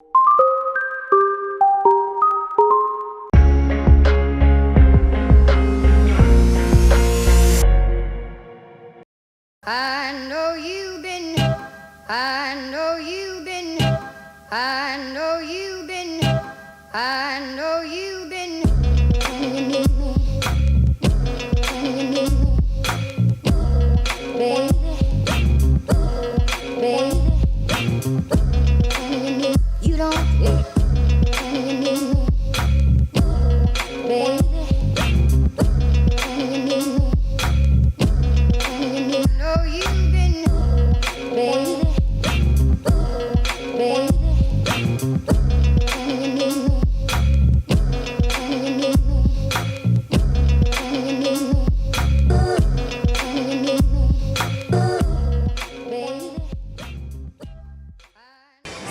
you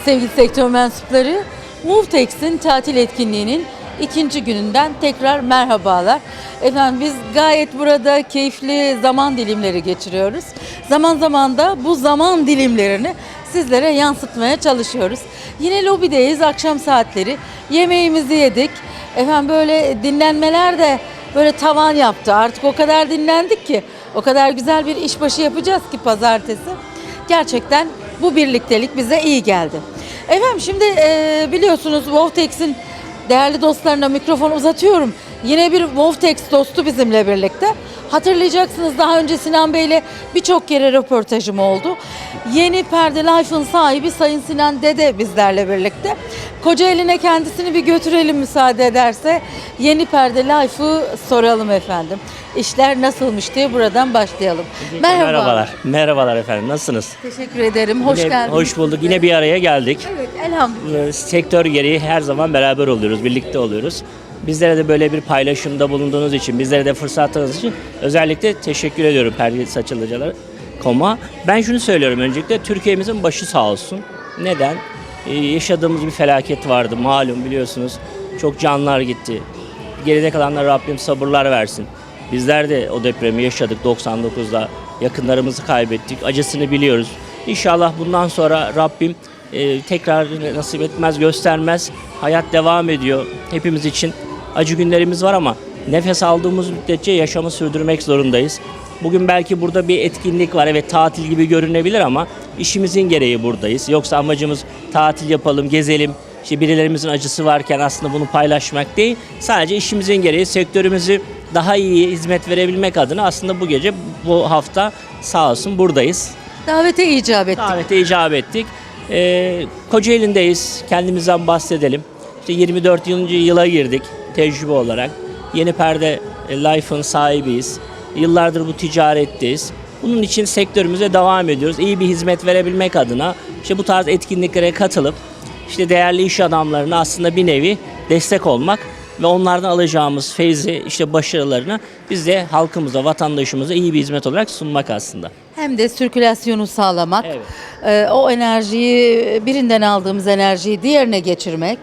Sevgili sektör mensupları, Movtex'in tatil etkinliğinin ikinci gününden tekrar merhabalar. Efendim biz gayet burada keyifli zaman dilimleri geçiriyoruz. Zaman zaman da bu zaman dilimlerini sizlere yansıtmaya çalışıyoruz. Yine lobideyiz akşam saatleri. Yemeğimizi yedik. Efendim böyle dinlenmeler de böyle tavan yaptı. Artık o kadar dinlendik ki o kadar güzel bir işbaşı yapacağız ki pazartesi. Gerçekten bu birliktelik bize iyi geldi. Efendim şimdi e, biliyorsunuz Vovtex'in değerli dostlarına mikrofon uzatıyorum. Yine bir Vovtex dostu bizimle birlikte. Hatırlayacaksınız daha önce Sinan Bey'le birçok kere röportajım oldu. Yeni Perde Life'ın sahibi Sayın Sinan Dede bizlerle birlikte. Kocaeli'ne kendisini bir götürelim müsaade ederse. Yeni Perde Life'ı soralım efendim. İşler nasılmış diye buradan başlayalım. Merhaba. Merhabalar. Merhabalar efendim. Nasılsınız? Teşekkür ederim. Hoş Yine- geldiniz. Hoş bulduk. Yine bir araya geldik. Evet, elhamdülillah. Ee, Sektör gereği her zaman beraber oluyoruz, birlikte oluyoruz. Bizlere de böyle bir paylaşımda bulunduğunuz için, bizlere de fırsat tanıdığınız için özellikle teşekkür ediyorum Perde Saçılıcılar Koma. Ben şunu söylüyorum öncelikle, Türkiye'mizin başı sağ olsun. Neden? Ee, yaşadığımız bir felaket vardı malum biliyorsunuz. Çok canlar gitti. Geride kalanlar Rabbim sabırlar versin. Bizler de o depremi yaşadık 99'da. Yakınlarımızı kaybettik. Acısını biliyoruz. İnşallah bundan sonra Rabbim e, tekrar nasip etmez, göstermez. Hayat devam ediyor. Hepimiz için acı günlerimiz var ama nefes aldığımız müddetçe yaşamı sürdürmek zorundayız. Bugün belki burada bir etkinlik var. Evet tatil gibi görünebilir ama işimizin gereği buradayız. Yoksa amacımız tatil yapalım, gezelim, işte birilerimizin acısı varken aslında bunu paylaşmak değil. Sadece işimizin gereği sektörümüzü daha iyi hizmet verebilmek adına aslında bu gece bu hafta sağ olsun buradayız. Davete icap ettik. Davete icap ettik. Ee, Kocaeli'ndeyiz. Kendimizden bahsedelim. İşte 24 yılıncı yıla girdik tecrübe olarak. Yeni Perde e, Life'ın sahibiyiz. Yıllardır bu ticaretteyiz. Bunun için sektörümüze devam ediyoruz. İyi bir hizmet verebilmek adına işte bu tarz etkinliklere katılıp işte değerli iş adamlarına aslında bir nevi destek olmak ve onlardan alacağımız feyzi, işte başarılarını biz de halkımıza, vatandaşımıza iyi bir hizmet olarak sunmak aslında. Hem de sirkülasyonu sağlamak. Evet. Ee, o enerjiyi, birinden aldığımız enerjiyi diğerine geçirmek.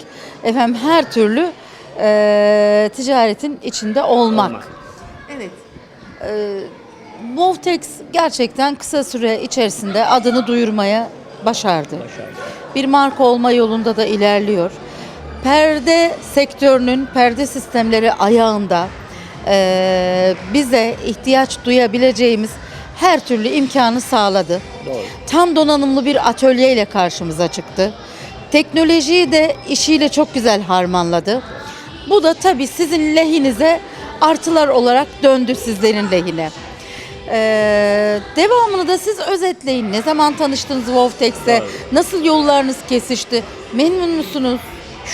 Efendim her türlü e, ticaretin içinde olmak. Olmak. Evet. Ee, Movtex gerçekten kısa süre içerisinde adını duyurmaya başardı. Bir marka olma yolunda da ilerliyor. Perde sektörünün perde sistemleri ayağında eee, bize ihtiyaç duyabileceğimiz her türlü imkanı sağladı. Doğru. Tam donanımlı bir atölye ile karşımıza çıktı. Teknolojiyi de işiyle çok güzel harmanladı. Bu da tabii sizin lehinize artılar olarak döndü sizlerin lehine. Ee, devamını da siz özetleyin. Ne zaman tanıştınız? Doğru. Nasıl yollarınız kesişti? Memnun musunuz?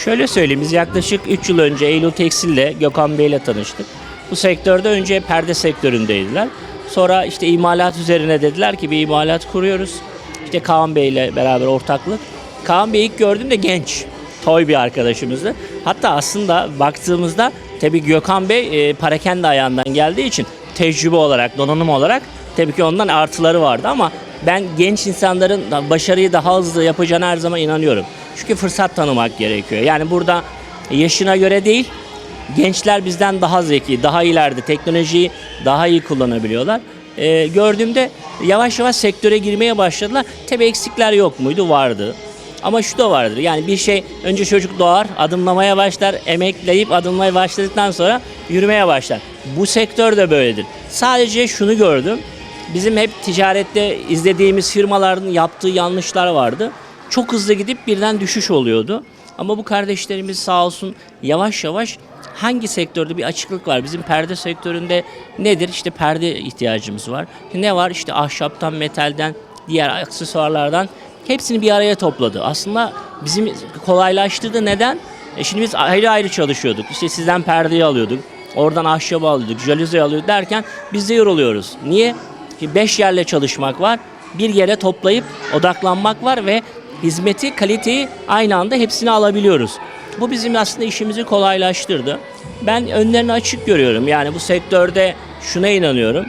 Şöyle söyleyeyim biz yaklaşık 3 yıl önce Eylül Tekstil'le Gökhan Bey'le tanıştık. Bu sektörde önce perde sektöründeydiler. Sonra işte imalat üzerine dediler ki bir imalat kuruyoruz. İşte Kaan Bey'le beraber ortaklık. Kaan Bey'i ilk gördüğümde genç. Toy bir arkadaşımızdı. Hatta aslında baktığımızda tabii Gökhan Bey e, parakende ayağından geldiği için tecrübe olarak, donanım olarak tabii ki ondan artıları vardı ama ben genç insanların başarıyı daha hızlı yapacağına her zaman inanıyorum. Çünkü fırsat tanımak gerekiyor. Yani burada yaşına göre değil, gençler bizden daha zeki, daha ileride, teknolojiyi daha iyi kullanabiliyorlar. Ee, gördüğümde yavaş yavaş sektöre girmeye başladılar. Tabii eksikler yok muydu? Vardı. Ama şu da vardır. Yani bir şey önce çocuk doğar, adımlamaya başlar, emekleyip adımlamaya başladıktan sonra yürümeye başlar. Bu sektör de böyledir. Sadece şunu gördüm. Bizim hep ticarette izlediğimiz firmaların yaptığı yanlışlar vardı. Çok hızlı gidip birden düşüş oluyordu. Ama bu kardeşlerimiz sağ olsun yavaş yavaş hangi sektörde bir açıklık var? Bizim perde sektöründe nedir? İşte perde ihtiyacımız var. Ne var? İşte ahşaptan, metalden, diğer aksesuarlardan hepsini bir araya topladı. Aslında bizim kolaylaştırdı. Neden? E şimdi biz ayrı ayrı çalışıyorduk. İşte sizden perdeyi alıyorduk. Oradan ahşabı alıyorduk, jalüze alıyorduk derken biz de yoruluyoruz. Niye? Ki beş yerle çalışmak var. Bir yere toplayıp odaklanmak var ve hizmeti, kaliteyi aynı anda hepsini alabiliyoruz. Bu bizim aslında işimizi kolaylaştırdı. Ben önlerini açık görüyorum. Yani bu sektörde şuna inanıyorum.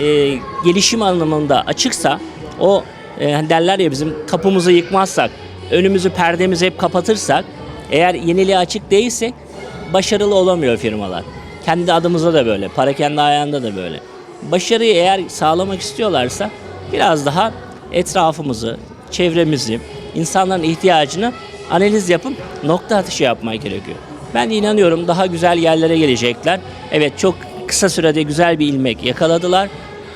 Ee, gelişim anlamında açıksa o e, derler ya bizim kapımızı yıkmazsak, önümüzü perdemizi hep kapatırsak, eğer yeniliğe açık değilse başarılı olamıyor firmalar. Kendi adımıza da böyle, para kendi ayağında da böyle. Başarıyı eğer sağlamak istiyorlarsa biraz daha etrafımızı, çevremizi, insanların ihtiyacını analiz yapıp nokta atışı yapmak gerekiyor. Ben inanıyorum daha güzel yerlere gelecekler. Evet çok kısa sürede güzel bir ilmek yakaladılar.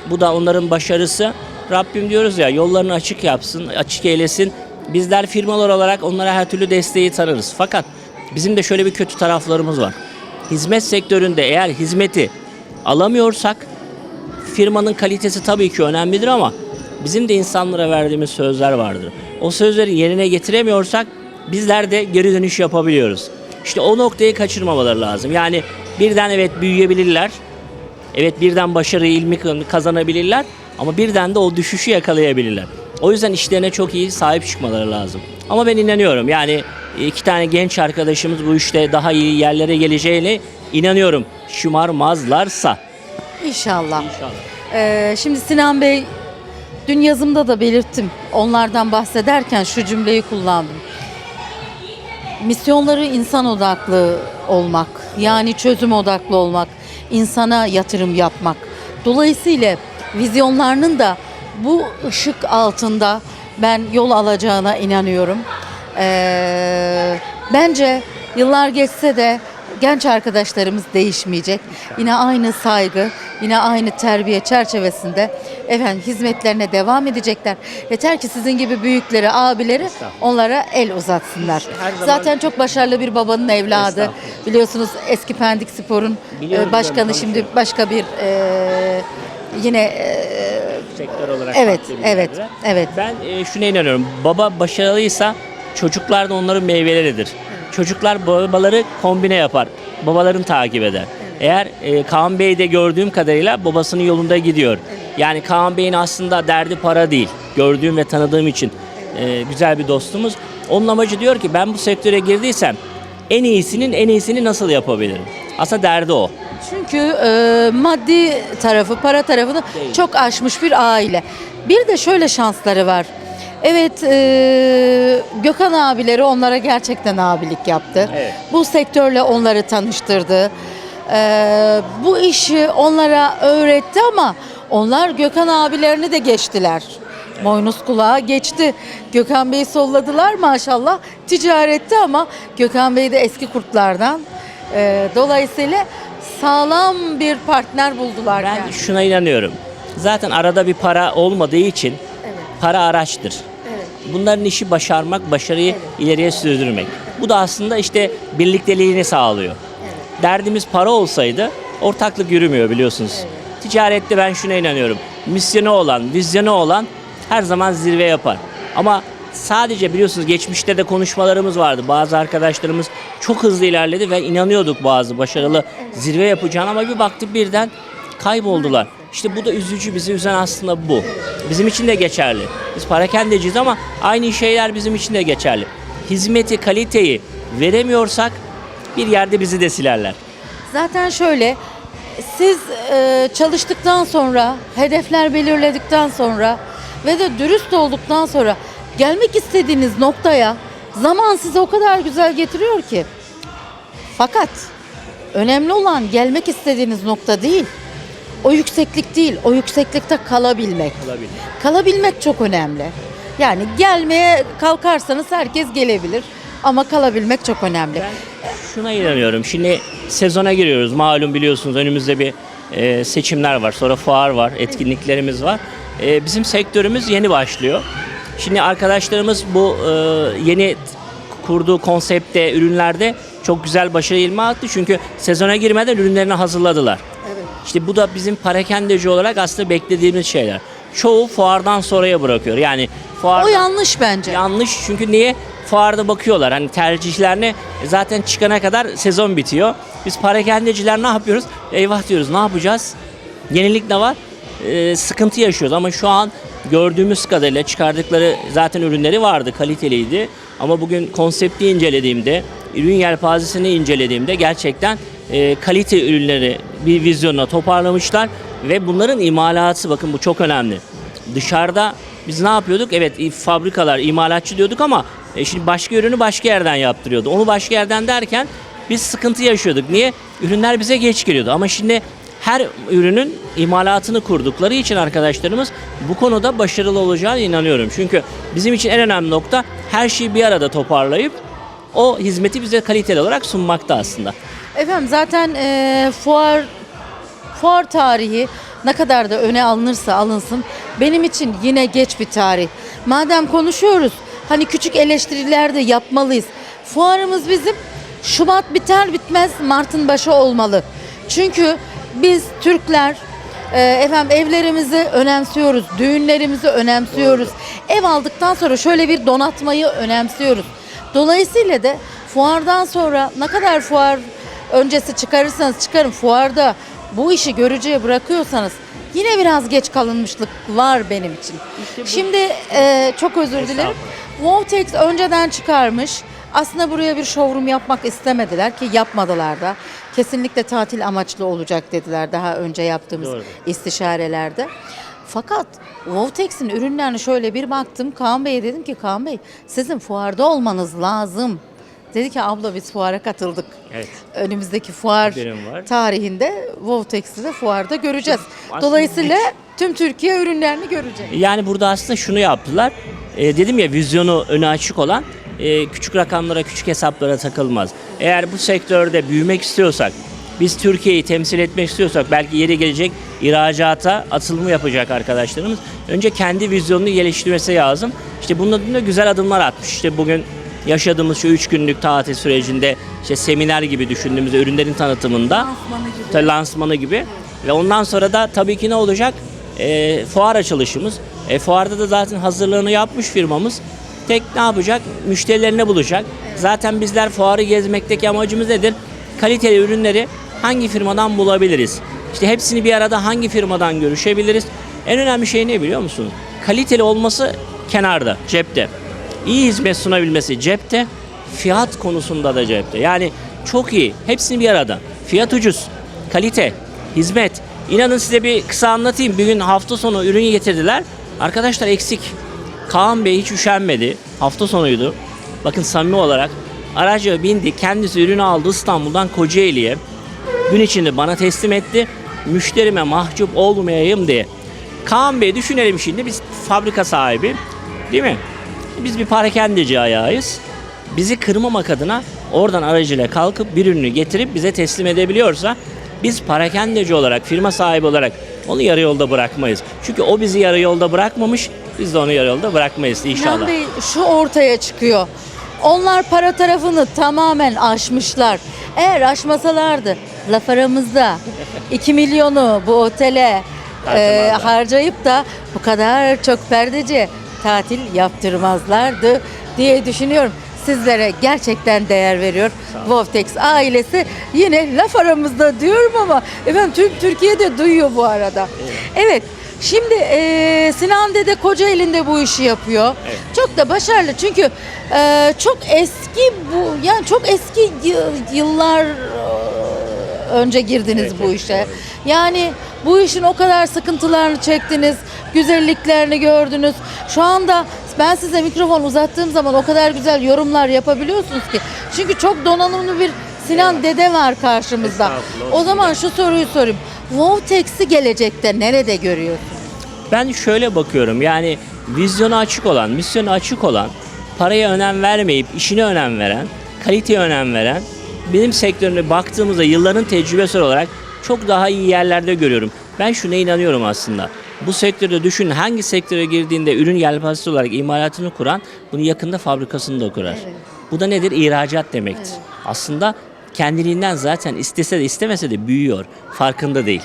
Bu da onların başarısı. Rabbim diyoruz ya yollarını açık yapsın, açık eylesin. Bizler firmalar olarak onlara her türlü desteği tanırız. Fakat bizim de şöyle bir kötü taraflarımız var. Hizmet sektöründe eğer hizmeti alamıyorsak firmanın kalitesi tabii ki önemlidir ama bizim de insanlara verdiğimiz sözler vardır. O sözleri yerine getiremiyorsak bizler de geri dönüş yapabiliyoruz. İşte o noktayı kaçırmamaları lazım. Yani birden evet büyüyebilirler. Evet birden başarıyı, ilmi kazanabilirler ama birden de o düşüşü yakalayabilirler. O yüzden işlerine çok iyi sahip çıkmaları lazım. Ama ben inanıyorum yani iki tane genç arkadaşımız bu işte daha iyi yerlere geleceğine inanıyorum. Şımarmazlarsa. İnşallah. İnşallah. Ee, şimdi Sinan Bey dün yazımda da belirttim. Onlardan bahsederken şu cümleyi kullandım. Misyonları insan odaklı olmak, yani çözüm odaklı olmak, insana yatırım yapmak. Dolayısıyla vizyonlarının da bu ışık altında ben yol alacağına inanıyorum. Ee, bence yıllar geçse de genç arkadaşlarımız değişmeyecek. Yine aynı saygı, yine aynı terbiye çerçevesinde efendim hizmetlerine devam edecekler. Yeter ki sizin gibi büyükleri, abileri onlara el uzatsınlar. Zaman- Zaten çok başarılı bir babanın evladı. Biliyorsunuz eski Pendik Spor'un e, başkanı şimdi başka bir e, yine e, sektör olarak Evet, farklı bir evet, yerde. evet. Ben e, şuna inanıyorum. Baba başarılıysa çocuklar da onların meyveleridir. Çocuklar babaları kombine yapar. Babaların takip eder. Eğer e, Kaan Bey'de gördüğüm kadarıyla babasının yolunda gidiyor. Yani Kaan Bey'in aslında derdi para değil. Gördüğüm ve tanıdığım için e, güzel bir dostumuz. Onun amacı diyor ki ben bu sektöre girdiysem en iyisinin en iyisini nasıl yapabilirim? Aslında derdi o. Çünkü e, maddi tarafı, para tarafını Değil. çok aşmış bir aile. Bir de şöyle şansları var. Evet, e, Gökhan abileri onlara gerçekten abilik yaptı. Evet. Bu sektörle onları tanıştırdı. E, bu işi onlara öğretti ama onlar Gökhan abilerini de geçtiler. Boynuz kulağa geçti. Gökhan Bey'i solladılar maşallah. Ticarette ama Gökhan Bey de eski kurtlardan. E, dolayısıyla sağlam bir partner buldular Ben yani. şuna inanıyorum. Zaten arada bir para olmadığı için Evet. para araçtır. Evet. Bunların işi başarmak, başarıyı ileriye sürdürmek. Bu da aslında işte birlikteliğini sağlıyor. Derdimiz para olsaydı ortaklık yürümüyor biliyorsunuz. Ticarette ben şuna inanıyorum. Misyonu olan, vizyonu olan her zaman zirve yapar. Ama sadece biliyorsunuz geçmişte de konuşmalarımız vardı. Bazı arkadaşlarımız çok hızlı ilerledi ve inanıyorduk bazı başarılı zirve yapacağına ama bir baktık birden kayboldular. İşte bu da üzücü, bizi üzen aslında bu. Bizim için de geçerli. Biz parakendeciyiz ama aynı şeyler bizim için de geçerli. Hizmeti, kaliteyi veremiyorsak bir yerde bizi de silerler. Zaten şöyle siz e, çalıştıktan sonra, hedefler belirledikten sonra ve de dürüst olduktan sonra gelmek istediğiniz noktaya zaman size o kadar güzel getiriyor ki. Fakat önemli olan gelmek istediğiniz nokta değil. O yükseklik değil, o yükseklikte kalabilmek. Olabilir. Kalabilmek çok önemli. Yani gelmeye kalkarsanız herkes gelebilir ama kalabilmek çok önemli. Ben şuna inanıyorum. Şimdi sezona giriyoruz. Malum biliyorsunuz önümüzde bir e, seçimler var. Sonra fuar var. Etkinliklerimiz var. E, bizim sektörümüz yeni başlıyor. Şimdi arkadaşlarımız bu e, yeni kurduğu konsepte, ürünlerde çok güzel başarı ilme attı. Çünkü sezona girmeden ürünlerini hazırladılar. İşte bu da bizim parakendeci olarak aslında beklediğimiz şeyler. Çoğu fuardan sonraya bırakıyor. Yani fuar O yanlış bence. Yanlış çünkü niye? Fuarda bakıyorlar hani tercihlerini zaten çıkana kadar sezon bitiyor. Biz parakendeciler ne yapıyoruz? Eyvah diyoruz ne yapacağız? Yenilik ne var? Ee, sıkıntı yaşıyoruz ama şu an gördüğümüz kadarıyla çıkardıkları zaten ürünleri vardı, kaliteliydi. Ama bugün konsepti incelediğimde, ürün yelpazesini incelediğimde gerçekten e, kalite ürünleri bir vizyona toparlamışlar ve bunların imalatı bakın bu çok önemli. Dışarıda biz ne yapıyorduk? Evet fabrikalar, imalatçı diyorduk ama e, şimdi başka ürünü başka yerden yaptırıyordu. Onu başka yerden derken biz sıkıntı yaşıyorduk. Niye? Ürünler bize geç geliyordu. Ama şimdi her ürünün imalatını kurdukları için arkadaşlarımız bu konuda başarılı olacağına inanıyorum. Çünkü bizim için en önemli nokta her şeyi bir arada toparlayıp o hizmeti bize kaliteli olarak sunmakta aslında. Efendim zaten eee, fuar fuar tarihi ne kadar da öne alınırsa alınsın benim için yine geç bir tarih. Madem konuşuyoruz hani küçük eleştiriler de yapmalıyız. Fuarımız bizim Şubat biter bitmez Mart'ın başı olmalı. Çünkü biz Türkler e, efendim evlerimizi önemsiyoruz, düğünlerimizi önemsiyoruz. Ev aldıktan sonra şöyle bir donatmayı önemsiyoruz. Dolayısıyla da fuardan sonra ne kadar fuar öncesi çıkarırsanız çıkarın fuarda bu işi görücüye bırakıyorsanız yine biraz geç kalınmışlık var benim için. Şimdi e, çok özür dilerim. Wowtex önceden çıkarmış. Aslında buraya bir showroom yapmak istemediler ki yapmadılar da. Kesinlikle tatil amaçlı olacak dediler daha önce yaptığımız Doğru. istişarelerde. Fakat Wowtex'in ürünlerine şöyle bir baktım. Kaan Bey'e dedim ki Kaan Bey sizin fuarda olmanız lazım. Dedi ki abla biz fuara katıldık. Evet. Önümüzdeki fuar tarihinde Wowtex'i de fuarda göreceğiz. Aslında Dolayısıyla tüm Türkiye ürünlerini görecek. Yani burada aslında şunu yaptılar. E, dedim ya vizyonu önü açık olan e, küçük rakamlara, küçük hesaplara takılmaz. Eğer bu sektörde büyümek istiyorsak, biz Türkiye'yi temsil etmek istiyorsak belki yeri gelecek ihracata atılımı yapacak arkadaşlarımız. Önce kendi vizyonunu geliştirmesi lazım. İşte bunun adına güzel adımlar atmış. İşte bugün yaşadığımız şu üç günlük tatil sürecinde işte seminer gibi düşündüğümüz ürünlerin tanıtımında Lansmanı gibi. Lansmanı gibi. Ve ondan sonra da tabii ki ne olacak? E, fuar açılışımız. E, fuarda da zaten hazırlığını yapmış firmamız. Tek ne yapacak? Müşterilerine bulacak. Zaten bizler fuarı gezmekteki amacımız nedir? Kaliteli ürünleri hangi firmadan bulabiliriz? İşte hepsini bir arada hangi firmadan görüşebiliriz? En önemli şey ne biliyor musunuz? Kaliteli olması kenarda, cepte. İyi hizmet sunabilmesi cepte, fiyat konusunda da cepte. Yani çok iyi. Hepsini bir arada. Fiyat ucuz, kalite, hizmet. İnanın size bir kısa anlatayım. Bir gün hafta sonu ürün getirdiler. Arkadaşlar eksik. Kaan Bey hiç üşenmedi. Hafta sonuydu. Bakın samimi olarak araca bindi. Kendisi ürünü aldı İstanbul'dan Kocaeli'ye. Gün içinde bana teslim etti. Müşterime mahcup olmayayım diye. Kaan Bey düşünelim şimdi biz fabrika sahibi değil mi? Biz bir parakendeci ayağıyız. Bizi kırmamak adına oradan aracıyla kalkıp bir ürünü getirip bize teslim edebiliyorsa biz parakendeci olarak, firma sahibi olarak onu yarı yolda bırakmayız. Çünkü o bizi yarı yolda bırakmamış, biz de onu yarı yolda bırakmayız inşallah. Bey şu ortaya çıkıyor. Onlar para tarafını tamamen aşmışlar. Eğer aşmasalardı laf aramızda 2 milyonu bu otele e, Harcamazlar. harcayıp da bu kadar çok perdeci tatil yaptırmazlardı diye düşünüyorum. Sizlere gerçekten değer veriyor. Vovtex ailesi yine laf aramızda diyorum ama efendim tüm Türkiye'de duyuyor bu arada. Evet. Şimdi eee Sinan Dede Kocaeli'nde bu işi yapıyor. Evet. Çok da başarılı çünkü eee, çok eski bu yani çok eski yıllar eee, önce girdiniz Evet, bu evet, işe. doğru. Yani bu işin o kadar sıkıntılarını çektiniz, güzelliklerini gördünüz. Şu anda ben size mikrofon uzattığım zaman o kadar güzel yorumlar yapabiliyorsunuz ki. Çünkü çok donanımlı bir Sinan Dede var karşımızda. Estağfurullah, O zaman şu soruyu sorayım. Wowtex'i gelecekte nerede görüyorsun? Ben şöyle bakıyorum yani vizyonu açık olan, misyonu açık olan, paraya önem vermeyip işine önem veren, kaliteye önem veren, benim sektörüne baktığımızda yılların tecrübesi olarak çok daha iyi yerlerde görüyorum. Ben şuna inanıyorum aslında. Bu sektörde düşün hangi sektöre girdiğinde ürün yelpazesi olarak imalatını kuran bunu yakında fabrikasını da kurar. Bu da nedir? İhracat demektir. Aslında kendiliğinden zaten istese de istemese de büyüyor. Farkında değil.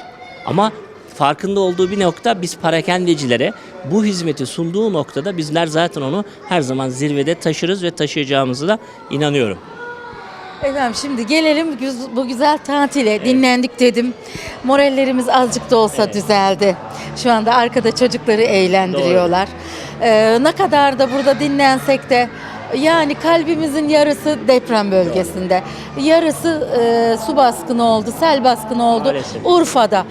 Ama farkında olduğu bir nokta biz parakendecilere bu hizmeti sunduğu noktada bizler zaten onu her zaman zirvede taşırız ve taşıyacağımızı da inanıyorum. Efendim şimdi gelelim bu güzel tatile. Dinlendik dedim. Morallerimiz azıcık da olsa düzeldi. Şu anda arkada çocukları eğlendiriyorlar. Ee, ne kadar da burada dinlensek de yani kalbimizin yarısı deprem bölgesinde. Yarısı e, su baskını oldu, sel baskını oldu Maalesef. Urfa'da.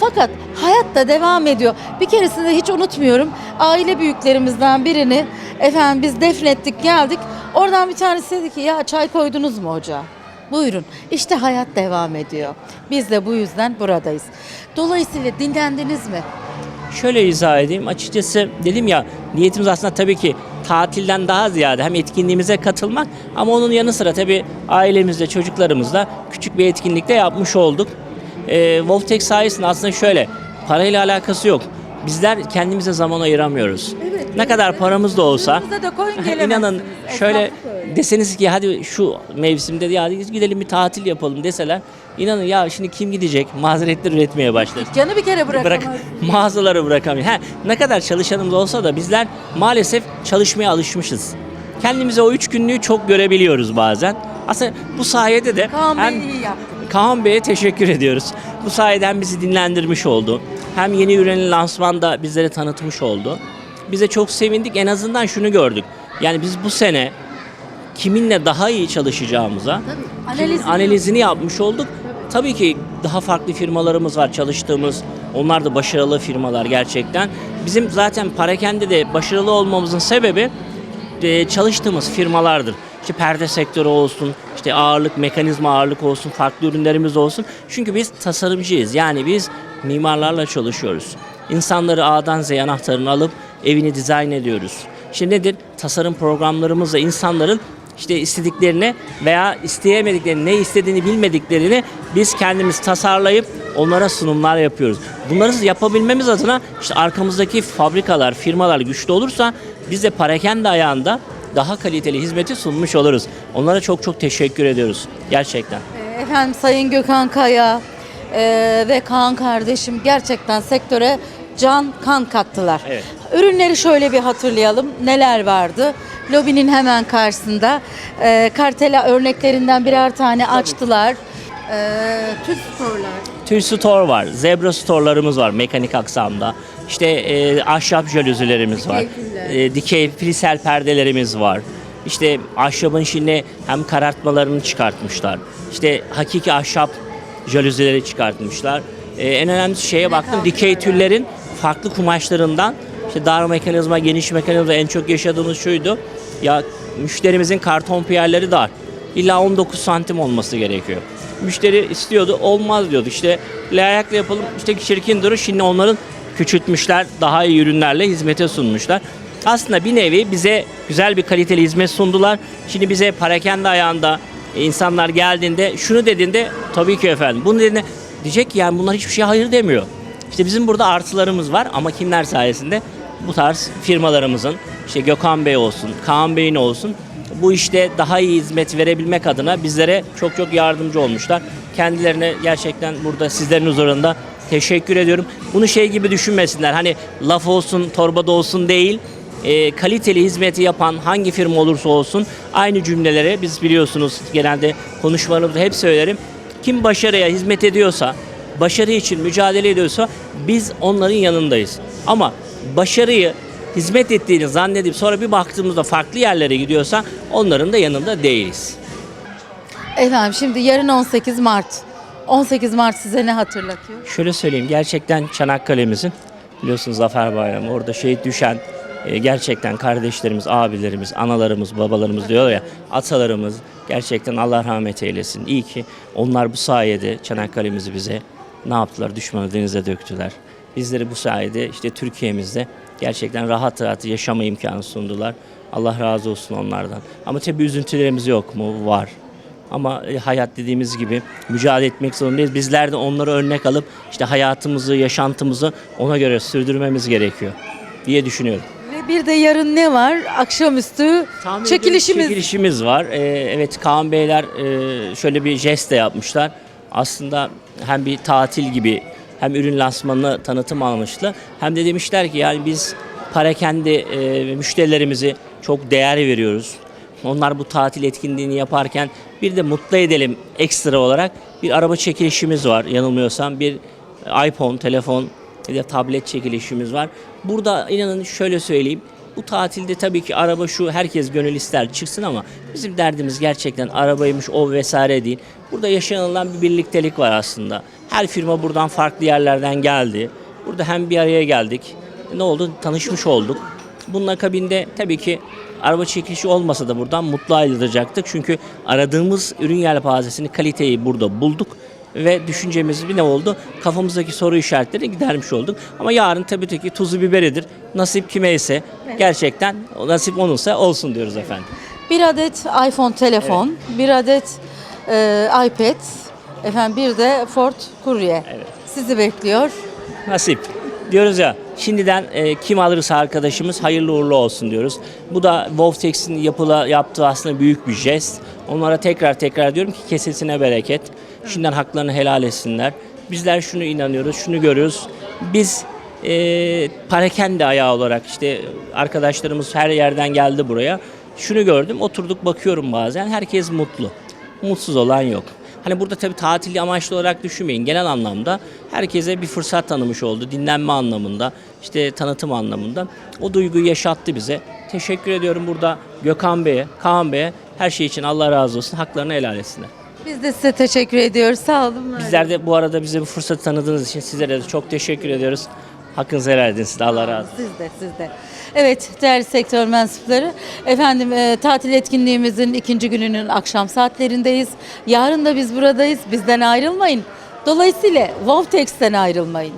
Fakat hayat da devam ediyor. Bir keresinde hiç unutmuyorum. Aile büyüklerimizden birini efendim biz defnettik geldik. Oradan bir tanesi dedi ki ya çay koydunuz mu ocağa? Buyurun. İşte hayat devam ediyor. Biz de bu yüzden buradayız. Dolayısıyla dinlendiniz mi? Şöyle izah edeyim. Açıkçası dedim ya niyetimiz aslında tabii ki tatilden daha ziyade hem etkinliğimize katılmak ama onun yanı sıra tabii ailemizle, çocuklarımızla küçük bir etkinlikte yapmış olduk. Ee, Wolftex sayesinde aslında şöyle parayla alakası yok. Bizler kendimize zaman ayıramıyoruz. ne kadar paramız da olsa Yanınıza da koyun gelemezsiniz. inanın şöyle Esnaflık öyle. deseniz ki hadi şu mevsimde ya gidelim bir tatil yapalım deseler inanın ya şimdi kim gidecek mazeretler üretmeye başlar. Canı bir kere Bırak, bırakamaz. mağazaları bırakamıyor. Ha, ne kadar çalışanımız olsa da bizler maalesef çalışmaya alışmışız. Kendimize o üç günlüğü çok görebiliyoruz bazen. Aslında bu sayede de Kaan Bey hem iyi yaptı. Kaan Bey'e teşekkür ediyoruz. Bu sayede hem bizi dinlendirmiş oldu. Hem yeni ürünün lansmanda bizlere tanıtmış oldu. Bize çok sevindik. En azından şunu gördük. Yani biz bu sene kiminle daha iyi çalışacağımıza Tabii, kimin analizini analizini yapmış olduk. Tabii ki daha farklı firmalarımız var çalıştığımız. Onlar da başarılı firmalar gerçekten. Bizim zaten Parakende de başarılı olmamızın sebebi e, çalıştığımız firmalardır. İşte perde sektörü olsun, işte ağırlık, mekanizma ağırlık olsun, farklı ürünlerimiz olsun. Çünkü biz tasarımcıyız. Yani biz mimarlarla çalışıyoruz. İnsanları A'dan Z'ye anahtarını alıp evini dizayn ediyoruz. Şimdi nedir? Tasarım programlarımızla insanların işte istediklerini veya isteyemediklerini, ne istediğini bilmediklerini biz kendimiz tasarlayıp onlara sunumlar yapıyoruz. Bunları yapabilmemiz adına işte arkamızdaki fabrikalar, firmalar güçlü olursa biz de parakende ayağında daha kaliteli hizmeti sunmuş oluruz. Onlara çok çok teşekkür ediyoruz. Gerçekten. Ee, Efendim Sayın Gökhan Kaya e, ve Kaan kardeşim gerçekten sektöre can kan kattılar. Evet. Ürünleri şöyle bir hatırlayalım. Neler vardı? Lobinin hemen karşısında e, kartela örneklerinden birer tane açtılar. E, Türk sporlar. Tül store var, zebra storelarımız var mekanik aksamda. İşte e, ahşap jalüzilerimiz var. Dikey. E, dikey frisel perdelerimiz var. İşte ahşabın şimdi hem karartmalarını çıkartmışlar. İşte hakiki ahşap jalüzileri çıkartmışlar. E, en önemli şeye baktım dikey tüllerin farklı kumaşlarından işte dar mekanizma, geniş mekanizma en çok yaşadığımız şuydu. Ya müşterimizin karton piyerleri dar. İlla 19 santim olması gerekiyor. Müşteri istiyordu, olmaz diyordu. İşte layakla yapalım, işte çirkin durur. Şimdi onların küçültmüşler, daha iyi ürünlerle hizmete sunmuşlar. Aslında bir nevi bize güzel bir kaliteli hizmet sundular. Şimdi bize parakende ayağında insanlar geldiğinde şunu dediğinde tabii ki efendim. Bunu dediğinde diyecek ki yani bunlar hiçbir şey hayır demiyor. İşte bizim burada artılarımız var ama kimler sayesinde? Bu tarz firmalarımızın işte Gökhan Bey olsun, Kaan Bey'in olsun bu işte daha iyi hizmet verebilmek adına bizlere çok çok yardımcı olmuşlar. Kendilerine gerçekten burada sizlerin huzurunda teşekkür ediyorum. Bunu şey gibi düşünmesinler. Hani laf olsun, torbada olsun değil. E, kaliteli hizmeti yapan hangi firma olursa olsun aynı cümleleri biz biliyorsunuz genelde konuşmalarımızda hep söylerim. Kim başarıya hizmet ediyorsa, başarı için mücadele ediyorsa biz onların yanındayız. Ama başarıyı hizmet ettiğini zannedip sonra bir baktığımızda farklı yerlere gidiyorsa onların da yanında değiliz. Efendim şimdi yarın 18 Mart. 18 Mart size ne hatırlatıyor? Şöyle söyleyeyim gerçekten Çanakkale'mizin biliyorsunuz Zafer Bayramı orada şehit düşen e, gerçekten kardeşlerimiz, abilerimiz, analarımız, babalarımız diyor ya atalarımız gerçekten Allah rahmet eylesin. İyi ki onlar bu sayede Çanakkale'mizi bize ne yaptılar? Düşmanı denize döktüler. Bizleri bu sayede işte Türkiye'mizde gerçekten rahat rahat yaşama imkanı sundular. Allah razı olsun onlardan. Ama tabii üzüntülerimiz yok mu? Var. Ama e, hayat dediğimiz gibi mücadele etmek zorundayız. Bizler de onları örnek alıp işte hayatımızı, yaşantımızı ona göre sürdürmemiz gerekiyor diye düşünüyorum. Ve bir de yarın ne var? Akşamüstü Tahmin çekilişimiz. Çekilişimiz var. Ee, evet Kaan Beyler e, şöyle bir jest de yapmışlar. Aslında hem bir tatil gibi hem ürün lansmanını tanıtım almıştı. Hem de demişler ki yani biz parakende e, müşterilerimizi çok değer veriyoruz. Onlar bu tatil etkinliğini yaparken bir de mutlu edelim ekstra olarak bir araba çekilişimiz var yanılmıyorsam. Bir iPhone, telefon ya da tablet çekilişimiz var. Burada inanın şöyle söyleyeyim. Bu tatilde tabii ki araba şu herkes gönül ister çıksın ama bizim derdimiz gerçekten arabaymış o vesaire değil. Burada yaşanılan bir birliktelik var aslında. Her firma buradan farklı yerlerden geldi. Burada hem bir araya geldik. Ne oldu? Tanışmış olduk. Bunun akabinde tabii ki araba çekilişi olmasa da buradan mutlu ayrılacaktık. Çünkü aradığımız ürün yelpazesini, kaliteyi burada bulduk ve düşüncemiz bir ne oldu? Kafamızdaki soru işaretleri gidermiş olduk. Ama yarın tabii ki tuzu biberidir. Nasip kimeyse gerçekten o nasip onunsa olsun diyoruz efendim. Bir adet iPhone telefon, bir adet e, iPad, efendim bir de Ford Courier. Evet. Sizi bekliyor. Nasip. Diyoruz ya şimdiden e, kim alırsa arkadaşımız hayırlı uğurlu olsun diyoruz. Bu da Wolftex'in yapıla, yaptığı aslında büyük bir jest. Onlara tekrar tekrar diyorum ki kesesine bereket. Şimdiden haklarını helal etsinler. Bizler şunu inanıyoruz, şunu görüyoruz. Biz e, parakende ayağı olarak işte arkadaşlarımız her yerden geldi buraya. Şunu gördüm, oturduk bakıyorum bazen herkes mutlu. Mutsuz olan yok. Hani burada tabii tatili amaçlı olarak düşünmeyin. Genel anlamda herkese bir fırsat tanımış oldu. Dinlenme anlamında, işte tanıtım anlamında. O duyguyu yaşattı bize. Teşekkür ediyorum burada Gökhan Bey'e, Kaan Bey'e her şey için Allah razı olsun. Haklarını helal etsinler. Biz de size teşekkür ediyoruz. Sağ olun. Bizler de bu arada bize bu fırsatı tanıdığınız için sizlere de çok teşekkür ediyoruz. Hakkınızı helal edin siz de Allah razı olsun. Siz de, siz de. Evet, değerli sektör mensupları. Efendim, e, tatil etkinliğimizin ikinci gününün akşam saatlerindeyiz. Yarın da biz buradayız. Bizden ayrılmayın. Dolayısıyla Vovtex'ten ayrılmayın.